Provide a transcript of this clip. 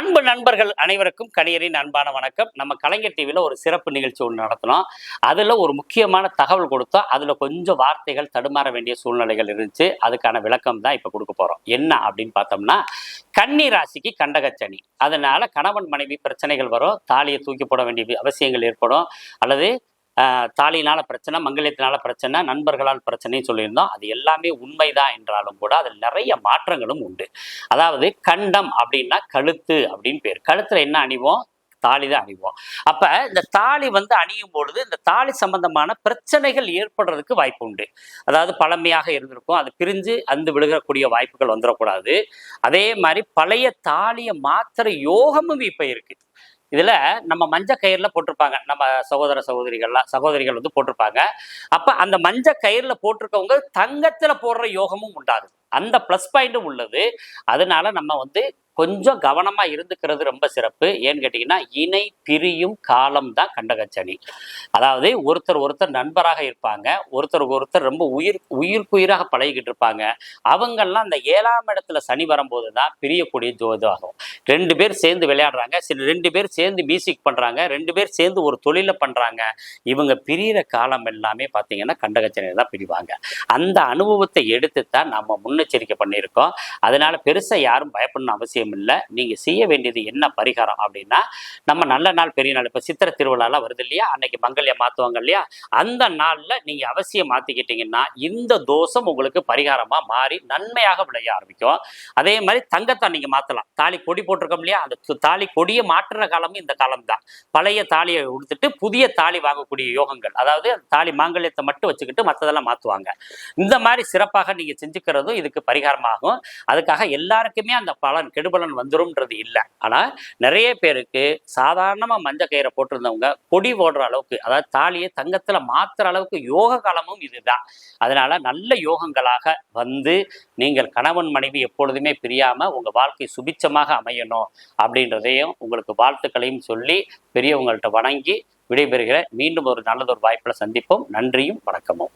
அன்பு நண்பர்கள் அனைவருக்கும் கணியரின் அன்பான வணக்கம். நம்ம கலைஞர் டிவியில் ஒரு சிறப்பு நிகழ்ச்சி ஒன்று நடத்தினோம். அதில் ஒரு முக்கியமான தகவல் கொடுத்தோம். அதில் கொஞ்சம் வார்த்தைகள் தடுமாற வேண்டிய சூழ்நிலைகள் இருந்துச்சு. அதுக்கான விளக்கம் தான் இப்போ கொடுக்க போகிறோம் என்ன அப்படின்னு பார்த்தோம்னா கன்னி ராசிக்கு கண்டகச்சனி அதனால கணவன் மனைவி பிரச்சனைகள் வரும். தாலியை தூக்கி போட வேண்டிய அவசியங்கள் ஏற்படும். அல்லது ஆஹ், தாலியினால பிரச்சனை மங்கல்யத்தினால பிரச்சனை நண்பர்களால் பிரச்சனைன்னு சொல்லியிருந்தோம். அது எல்லாமே உண்மைதான் என்றாலும் கூட அதில் நிறைய மாற்றங்களும் உண்டு. அதாவது கண்டம் அப்படின்னா கழுத்து அப்படின்னு பேர். கழுத்துல என்ன அணிவோம்? தாலி தான் அணிவோம். அப்ப இந்த தாலி வந்து அணியும் பொழுது இந்த தாலி சம்பந்தமான பிரச்சனைகள் ஏற்படுறதுக்கு வாய்ப்பு உண்டு. அதாவது பழமையாக இருந்திருக்கும். அது பிரிஞ்சு அந்து விழுகக்கூடிய வாய்ப்புகள் வந்துடக்கூடாது அதே மாதிரி பழைய தாலியை மாத்திர யோகமும் இப்ப இருக்கு. இதுல நம்ம மஞ்ச கயிறுல போட்டிருப்பாங்க. நம்ம சகோதர சகோதரிகள்லாம் சகோதரிகள் வந்து போட்டிருப்பாங்க. அப்ப அந்த மஞ்ச கயிறுல போட்டிருக்கவங்க தங்கத்துல போடுற யோகமும் உண்டாகுது. அந்த ப்ளஸ் பாயிண்ட்டும் உள்ளது. அதனால நம்ம வந்து கொஞ்சம் கவனமா இருந்துக்கிறது ரொம்ப சிறப்பு. ஏன்னு கேட்டீங்கன்னா இணை பிரியும் காலம் தான் கண்டகச்சனி. அதாவது ஒருத்தர் ஒருத்தர் நண்பராக இருப்பாங்க. ஒருத்தருக்கு ஒருத்தர் ரொம்ப உயிர் உயிர்க்குயிராக பழகிக்கிட்டு இருப்பாங்க அவங்கெல்லாம் அந்த ஏழாம் இடத்துல சனி வரும்போது தான் பிரியக்கூடிய ஜோதாகும் ரெண்டு பேர் சேர்ந்து விளையாடுறாங்க. சில ரெண்டு பேர் சேர்ந்து மியூசிக் பண்றாங்க. ரெண்டு பேர் சேர்ந்து ஒரு தொழிலை பண்றாங்க. இவங்க பிரியிற காலம் எல்லாமே பார்த்தீங்கன்னா கண்டகச்சனை தான் பிரிவாங்க. அந்த அனுபவத்தை எடுத்து தான் நம்ம முன்னெச்சரிக்கை பண்ணியிருக்கோம். அதனால பெருசாக யாரும் பயப்படணும் அவசியம் இல்லை. நீங்க செய்ய வேண்டியது என்ன பரிகாரம் அப்படின்னா நம்ம நல்ல நாள் பெரிய நாள் இப்போ சித்திர திருவிழாலாம் வருது இல்லையா? அன்னைக்கு மங்கல்யம் மாத்துவாங்க இல்லையா? அந்த நாள்ல நீங்க அவசியம் மாத்திக்கிட்டீங்கன்னா இந்த தோஷம் உங்களுக்கு பரிகாரமா மாறி நன்மையாக விளைய ஆரம்பிக்கும். அதே மாதிரி தங்கத்தை நீங்க மாத்தலாம். தாலி கொடி போட்டிருக்கோம் இல்லையா? அந்த தாலி கொடியை மாற்றுற காலமும் இந்த காலம் தான். பழைய தாலியை கொடுத்துட்டு புதிய தாலி வாங்கக்கூடிய யோகங்கள். அதாவது தாலி மாங்கல்யத்தை மட்டும் வச்சுக்கிட்டு மற்றதெல்லாம் மாற்றுவாங்க இந்த மாதிரி சிறப்பாக நீங்க செஞ்சுக்கிறதும் இதுக்கு பரிகாரமாகும். அதுக்காக எல்லாருக்குமே அந்த பலன் பலன் வந்துரும்ன்றது இல்லை. ஆனால் நிறைய பேருக்கு சாதாரணமாக மஞ்ச கயிறை போட்டிருந்தவங்க கொடி போடுற அளவுக்கு அதாவது தாலியை தங்கத்தில் மாத்துற அளவுக்கு யோக காலமும் இதுதான். அதனால நல்ல யோகங்களாக வந்து நீங்கள் கணவன் மனைவி எப்பொழுதுமே பிரியாமல் உங்கள் வாழ்க்கை சுபிச்சமாக அமையணும் அப்படின்றதையும் உங்களுக்கு வாழ்த்துக்களையும் சொல்லி பெரியவங்கள்ட்ட வணங்கி விடைபெறுகிற மீண்டும் ஒரு நல்லதொரு வாய்ப்பில் சந்திப்போம். நன்றியும் வணக்கமும்.